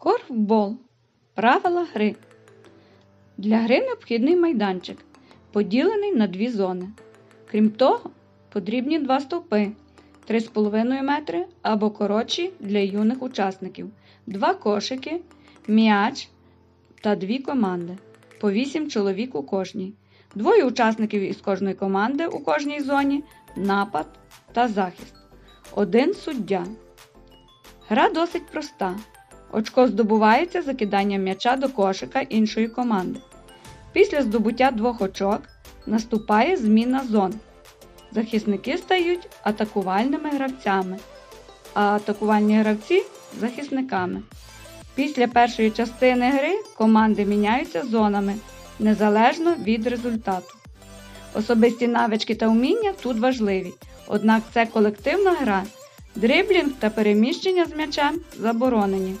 Корфбол. Правила гри. Для гри необхідний майданчик, поділений на дві зони. Крім того, потрібні два стовпи 3,5 метри або коротші для юних учасників, два кошики, м'яч та дві команди по 8 чоловік у кожній. Двоє учасників із кожної команди у кожній зоні, напад та захист. Один суддя. Гра досить проста. Очко здобувається закиданням м'яча до кошика іншої команди. Після здобуття двох очок наступає зміна зон. Захисники стають атакувальними гравцями, а атакувальні гравці захисниками. Після першої частини гри команди міняються зонами незалежно від результату. Особисті навички та вміння тут важливі, однак це колективна гра, дриблінг та переміщення з м'ячем заборонені.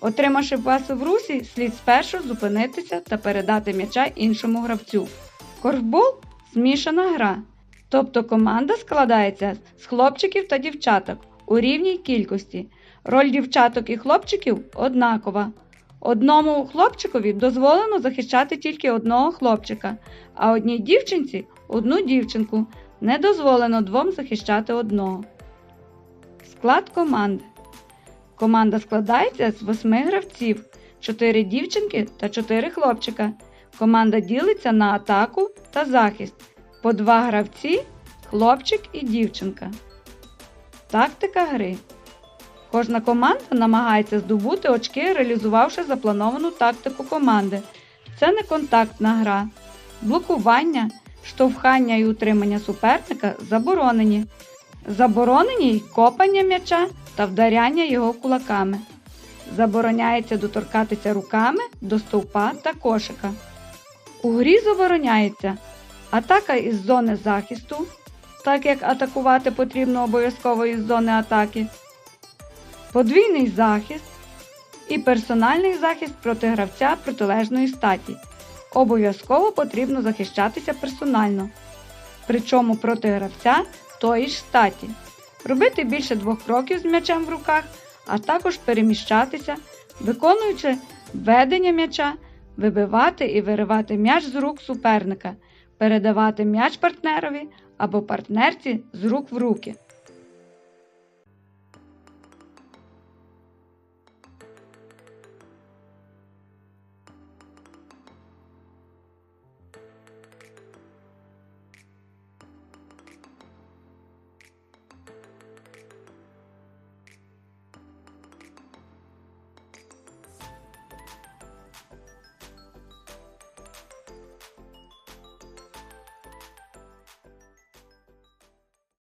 Отримавши пас в русі, слід спершу зупинитися та передати м'яча іншому гравцю. Корфбол змішана гра, тобто команда складається з хлопчиків та дівчаток у рівній кількості. Роль дівчаток і хлопчиків однакова. Одному хлопчикові дозволено захищати тільки одного хлопчика, а одній дівчинці одну дівчинку. Не дозволено двом захищати одного. Склад команди. Команда складається з восьми гравців, 4 дівчинки та 4 хлопчика. Команда ділиться на атаку та захист. По два гравці, хлопчик і дівчинка. Тактика гри. Кожна команда намагається здобути очки, реалізувавши заплановану тактику команди. Це не контактна гра. Блокування, штовхання і утримання суперника заборонені. Заборонені й копання м'яча та вдаряння його кулаками. Забороняється доторкатися руками до стовпа та кошика. У грі забороняється атака із зони захисту, так як атакувати потрібно обов'язково із зони атаки, подвійний захист і персональний захист проти гравця протилежної статі. Обов'язково потрібно захищатися персонально, причому проти гравця тої ж статі, робити більше двох кроків з м'ячем в руках, а також переміщатися, виконуючи ведення м'яча, вибивати і виривати м'яч з рук суперника, передавати м'яч партнерові або партнерці з рук в руки.